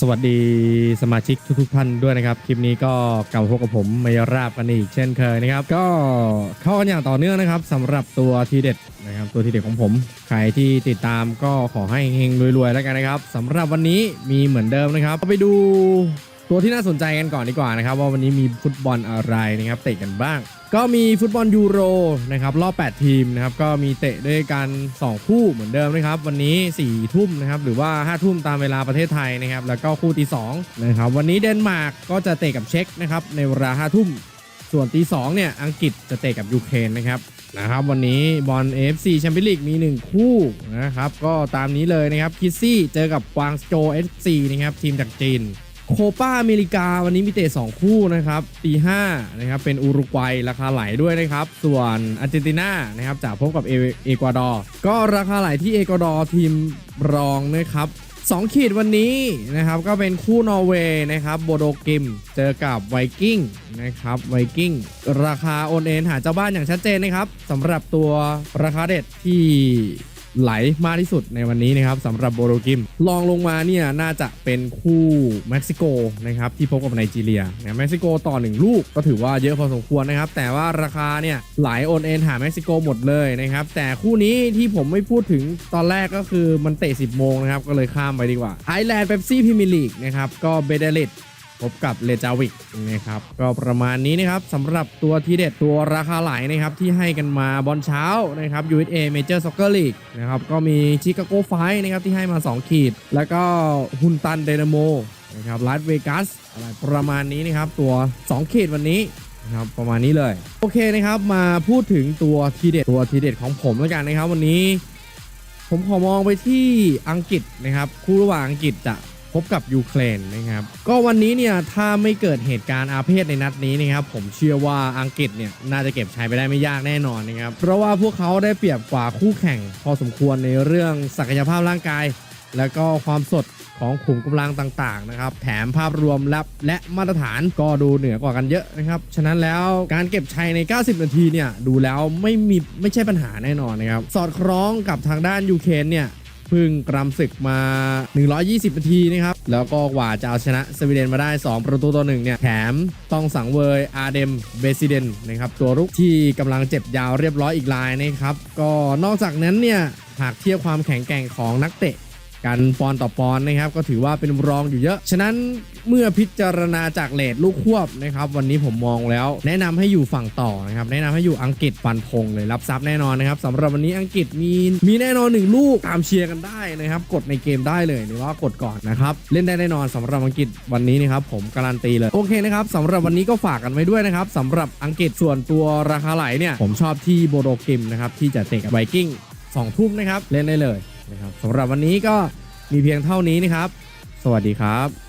สวัสดีสมาชิกทุกๆท่านด้วยนะครับ คลิปนี้ก็กลับมาพบกับผมมายราบกันอีกเช่นเคยนะครับ ก็เข้ากันอย่างต่อเนื่องนะครับสำหรับตัวทีเด็ดนะครับตัวทีเด็ดของผม ใครที่ติดตามก็ขอให้เฮงรวยๆแล้วกันนะครับสำหรับวันนี้มีเหมือนเดิมนะครับไปดู ตัวที่น่าสนใจกันก่อนดีกว่านะครับ ว่าวันนี้มีฟุตบอลอะไรนะครับเตะกันบ้าง ก็มีฟุตบอลยูโรนะครับรอบ 8 ทีมนะครับก็มีเตะด้วยกัน 2 คู่เหมือนเดิมนะครับ วันนี้ 4 ทุ่มนะครับหรือว่า 5 ทุ่มตามเวลาประเทศไทยนะครับแล้วก็คู่ตี2นะครับวันนี้เดนมาร์กก็จะเตะกับเช็กนะครับในเวลา 5 ทุ่ม ส่วนตี2เนี่ยอังกฤษจะเตะกับยูเครนนะครับนะครับวันนี้บอล AFC แชมเปี้ยนลีกมี 1 คู่นะครับก็ตามนี้เลยนะครับคิซี่เจอกับกวางโจ FC นะครับทีมจากจีน โคปาอเมริกาวันนี้มีเตะ2คู่นะครับตีห้านะครับเป็นอุรุกวัยราคาไหลด้วยนะครับ ส่วนอาร์เจนตินานะครับจะพบกับเอเอกวาดอร์ก็ราคาไหลที่เอกวาดอร์ทีมรองนะครับ2ขีดวันนี้นะครับก็เป็นคู่นอร์เวย์นะครับโบโดกิมเจอกับไวกิ้งนะครับไวกิ้งราคาโอนเอ็นหาเจ้าบ้านอย่างชัดเจนนะครับสำหรับตัวราคาเด็ดที่ ไหลมากที่สุดในวันนี้นะครับสำหรับโบโรกิมลองลงมาเนี่ยน่าจะเป็นคู่เม็กซิโกนะครับที่พบกับไนจีเรียนะเม็กซิโกต่อหนึ่งลูกก็ถือว่าเยอะพอสมควรนะครับ แต่ว่าราคาเนี่ยไหลโอนเอ็นหาเม็กซิโกหมดเลยนะครับ แต่คู่นี้ที่ผมไม่พูดถึงตอนแรกก็คือมันเตะ 10 โมงนะครับ ก็เลยข้ามไปดีกว่าไอแลนด์เบปซี่พรีเมียร์ลีกนะครับก็เบเดลิต พบกับเลจาวิกนะครับก็ประมาณนี้นะครับสำหรับตัวทีเด็ดตัวราคาไหลนะครับที่ให้กันมาบอลเช้านะครับ USA Major Soccer League นะครับก็มีชิคาโกไฟนะครับที่ให้มา 2 ขีด แล้วก็ฮุนตันเดนโมนะครับลาสเวกัสอะไรประมาณนี้นะครับตัว 2 ขีดวันนี้นะครับประมาณนี้เลย โอเคนะครับมาพูดถึงตัวทีเด็ดตัวทีเด็ดของผมแล้วกันนะครับ วันนี้ ผมขอมองไปที่อังกฤษนะครับ คู่ระหว่างอังกฤษจะ พบกับยูเครนนะครับ ก็วันนี้เนี่ยถ้าไม่เกิดเหตุการณ์อาเพศในนัดนี้นะครับผมเชื่อว่าอังกฤษเนี่ยน่าจะเก็บชัยไปได้ไม่ยากแน่นอนนะครับ เพราะว่าพวกเขาได้เปรียบกว่าคู่แข่ง พอสมควรในเรื่องศักยภาพร่างกาย แล้วก็ความสดของขุมกำลังต่างๆนะครับ แถมภาพรวมและและมาตรฐานก็ดูเหนือกว่ากันเยอะนะครับ ฉะนั้นแล้วการเก็บชัยใน 90 นาทีเนี่ยดูแล้วไม่มีไม่ใช่ปัญหาแน่นอนนะครับ สอดคล้องกับทางด้านยูเครนเนี่ย เพึ่งกรำศึกมา 120 นาทีนะครับ แล้วก็กว่าจะเอาชนะสวีเดนมาได้ 2 ประตูต่อหนึ่งเนี่ย แถมต้องสังเวยอาร์เดมเบซิเดนนะครับ ตัวรุกที่กำลังเจ็บยาวเรียบร้อยอีกรายนะครับ ก็นอกจากนั้นเนี่ย หากเทียบความแข็งแกร่งของนักเตะ กันปอนต่อปอนนะครับก็ถือว่าเป็นรองอยู่เยอะ ฉะนั้นเมื่อพิจารณาจากเลทลูกควบนะครับวันนี้ผมมองแล้ว แนะนำให้อยู่ฝั่งต่อนะครับแนะนำให้อยู่อังกฤษฟันธงเลยรับทรัพย์แน่นอนนะครับสำหรับวันนี้อังกฤษมีมีแน่นอนหนึ่งลูกตามเชียร์กันได้นะครับกดในเกมได้เลยหรือว่ากดก่อนนะครับเล่นได้แน่นอนสำหรับอังกฤษวันนี้นะครับผมการันตีเลยโอเคนะครับสำหรับวันนี้ก็ฝากกันไว้ด้วยนะครับสำหรับอังกฤษส่วนตัวราคาไหลเนี่ยผมชอบที่โบโดกิมนะครับที่จะเตะกับไวกิ้งสองทุ่มนะครับเล่นได้เลย นะครับสำหรับวันนี้ก็มีเพียงเท่านี้นะครับ สวัสดีครับ